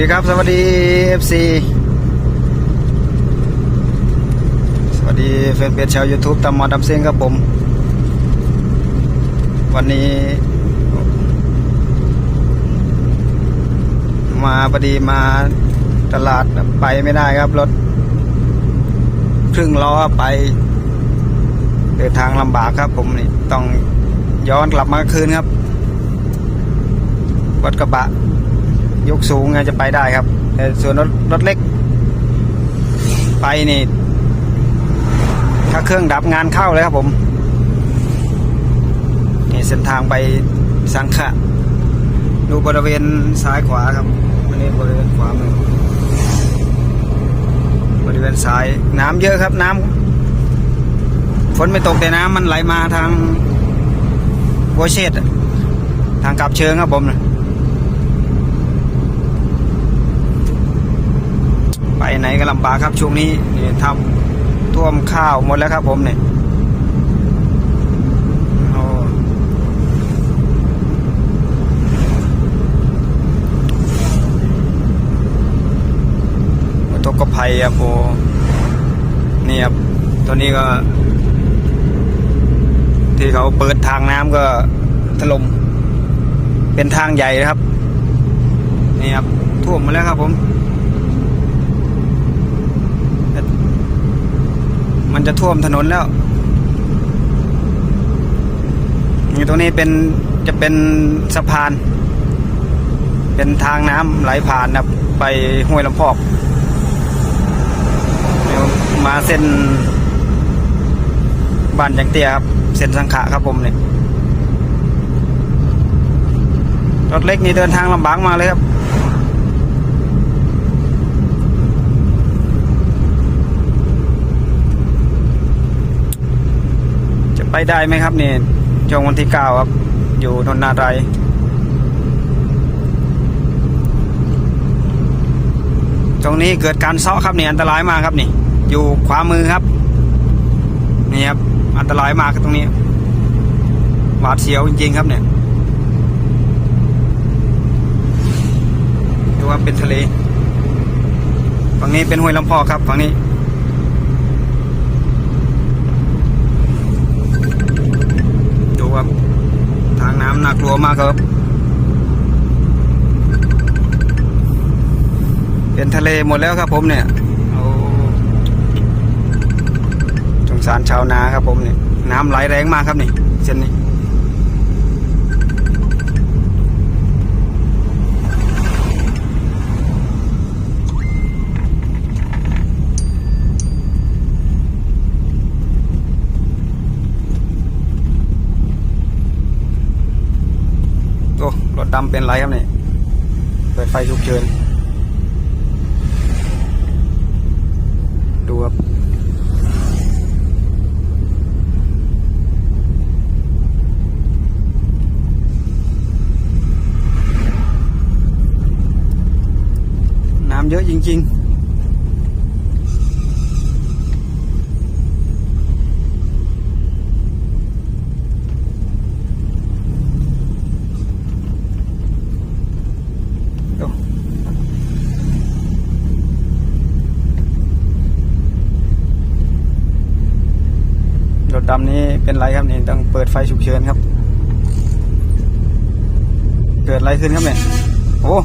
ดีครับ สวัสดี FC สวัสดีแฟนเพจชาว YouTube ตามมอดำเซียงครับผม วันนี้ มาพอดีมาตลาดไปไม่ได้ครับ รถ ครึ่งล้อไป เดินทางลำบากครับผมนี่ต้องย้อนกลับมาคืนครับรถกระบะ ยกสูงไงจะไปได้ครับ แต่ส่วนรถรถเล็ก ไปนี่ ถ้าเครื่องดับงานเข้าเลยครับผม นี่เส้นทางไปสังขะ ดูบริเวณซ้ายขวาครับอันนี้บริเวณขวามือบริเวณซ้ายน้ำเยอะครับน้ำฝนไม่ตกแต่น้ำมันไหลมาทางวัวเชษฐ์อะทางกลับเชิงครับผมนะ ไปไหนก็ลำบากครับช่วงนี้นี่ทำท่วมข้าวหมดแล้วครับ ผมเนี่ยโอ้อุทกภัยครับโอนี่ครับตัวนี้ก็ ที่เขาเปิดทางน้ำก็ถล่มเป็นทางใหญ่นะครับ นี่ครับท่วมหมาแล้วครับผม มันจะท่วมถนนแล้วนี่ตรงนี้เป็นจะเป็นสะพาน เป็นทางน้ำไหลผ่านนะไปห้วยลำพอก มาเส้นบ้านจังเตียครับ เส้นสังขะครับผมเนี่ยรถเล็กนี่เดินทางลำบากมากเลยครับ ไปได้ไหมครับเนี่ยช่วงวันที่เก้าครับ อยู่นนนาไรายตรงนี้เกิดการเซาะครับเนี่ยอันตรายมากครับนี่ อยู่ขวามือครับ นี่ครับ อันตรายมากตรงนี้ หวาดเสียวจริงๆครับเนี่ยดูว่าเป็นทะเลฝั่งนี้เป็นห้วยลำพอครับฝั่งนี้ น่ากลัวมากครับ เป็นทะเลหมดแล้วครับผมเนี่ยสงสารชาวนาครับผมเนี่ยน้ำไหลแรงมากครับนี่เส้นนี้ ถดำเป็นไรครับเนี่ยเปิดไฟฉุกเฉิน ดูครับ น้ำเยอะจริง ๆ ถดำนี้เป็นไรครับนี่ต้องเปิดไฟฉุกเฉินครับ เกิดอะไรขึ้นครับเนี่ยโอ้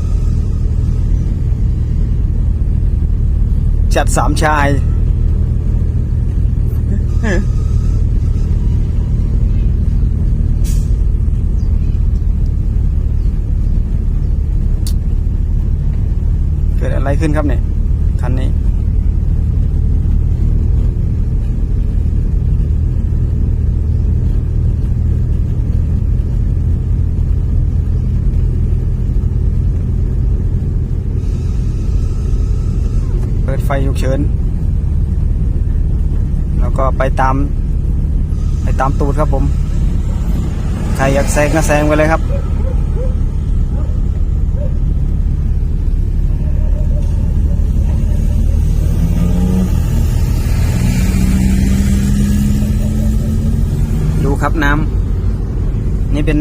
จัดสามชายเกิดอะไรขึ้นครับเนี่ยคันนี้ ปิดไฟฉุกเฉิน แล้วก็ไปตาม ไปตามตูดครับผม ใครอยากแซงก็แซงไปเลยครับดูครับน้ำนี่เป็น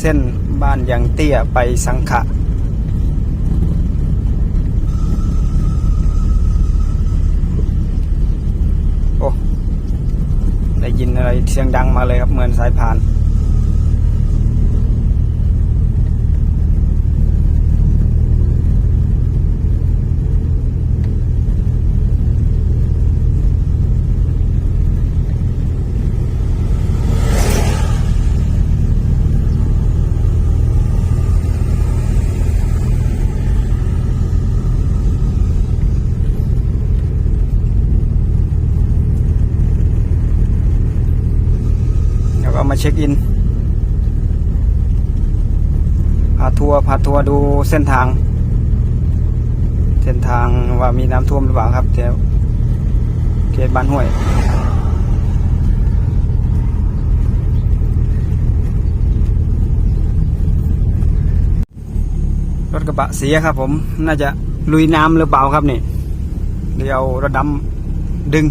เส้นบ้านยางเตี้ยไปสังขะ ได้ยินอะไรเสียงดังมาเลยครับเหมือนสายพาน เช็คอิน พาทัวร์พาทัวร์ดูเส้นทาง เส้นทางว่ามีน้ำท่วมหรือเปล่าครับแถวเขตบ้านห้วยรถกระบะเสียครับผม น่าจะลุยน้ำหรือเปล่าครับนี่เดี๋ยวรถดำดึง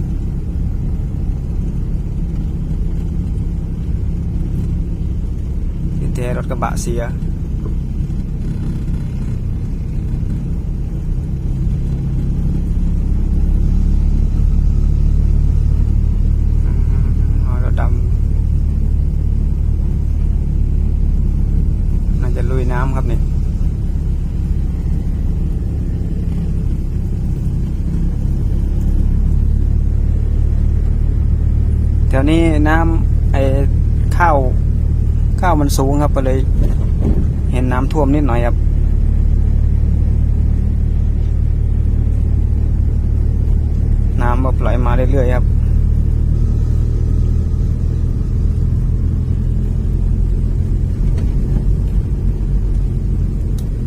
ท้รถกระบะเสียอืมอ๋อรถดำน่าจะลุยน้ำครับนี่แถวนี้น้ำไอ้ข้าว ข้าวมันสูงครับก็เลย เห็นน้ำท่วมนิดหน่อยครับน้ำแบบไหลมาเรื่อยๆครับ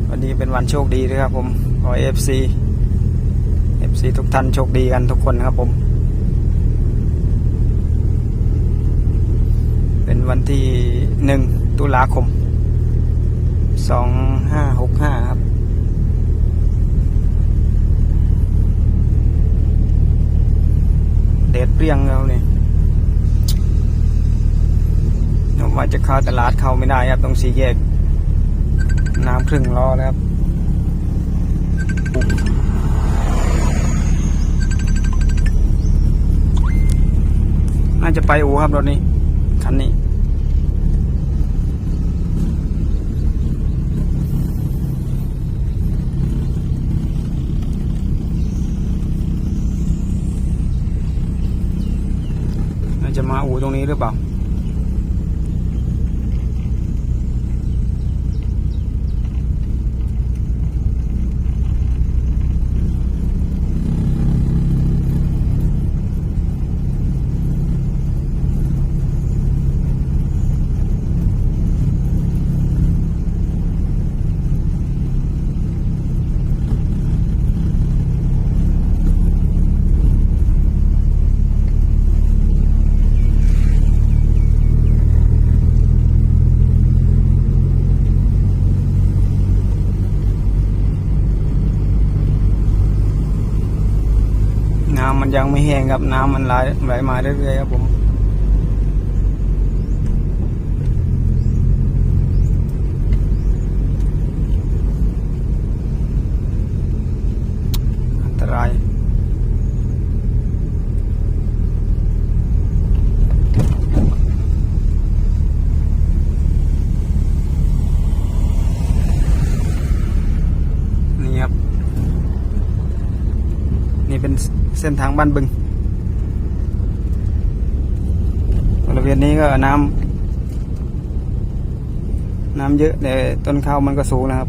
วันนี้เป็นวันโชคดีด้วยครับผมขอเอฟซีเอฟซีทุกท่านโชคดีกันทุกคนนะครับผม เป็น วันที่หนึ่งตุลาคมสองห้าหกห้าครับ เดดเปรี้ยงแล้วนี่ยผมว่าจะเข้าตลาดเข้าไม่ได้ครับต้องสีแยก น้ำครึ่งล้อแล้วครับน่าจะไปอูครับรถนี้ คันนี้ จะมาอูตรงนี้หรือเปล่า น้ำมัน ยังไม่แห้งครับน้ำมันไหลไหลมาเรื่อยๆครับผม อันตราย นี่ครับ นี่ เส้นทางบ้านบึงบริเวณนี้ก็น้ำน้ำเยอะแต่ต้นข้าวมันก็สูงนะครับ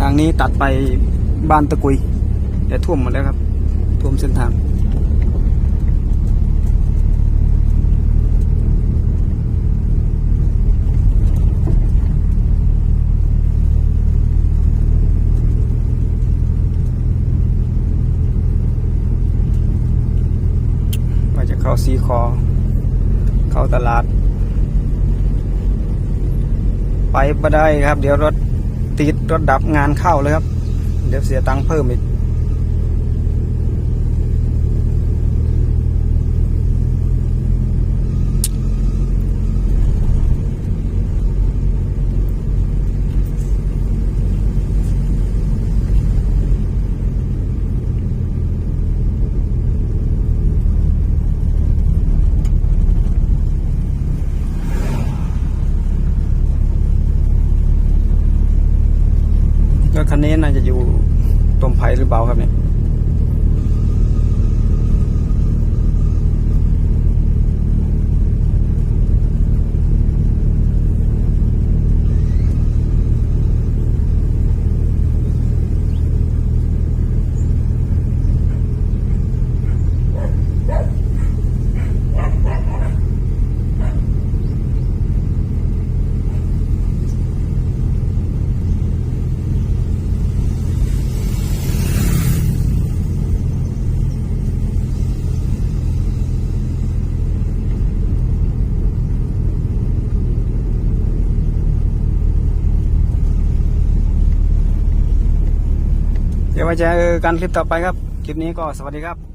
ทางนี้ตัดไปบ้านตะกุย แต่ท่วมหมดแล้วครับ ท่วมเส้นทาง ว่าจะเข้าซี คอ เข้าตลาด ไปไม่ได้ครับ เดี๋ยวรถติดรถดับงานเข้าเลยครับ เดี๋ยวเสียตังค์เพิ่มอีก คันนี้น่าจะอยู่ตมไผ่หรือเปล่าครับเนี่ย ไว้เจอกันคลิปต่อไปครับ คลิปนี้ก็สวัสดีครับ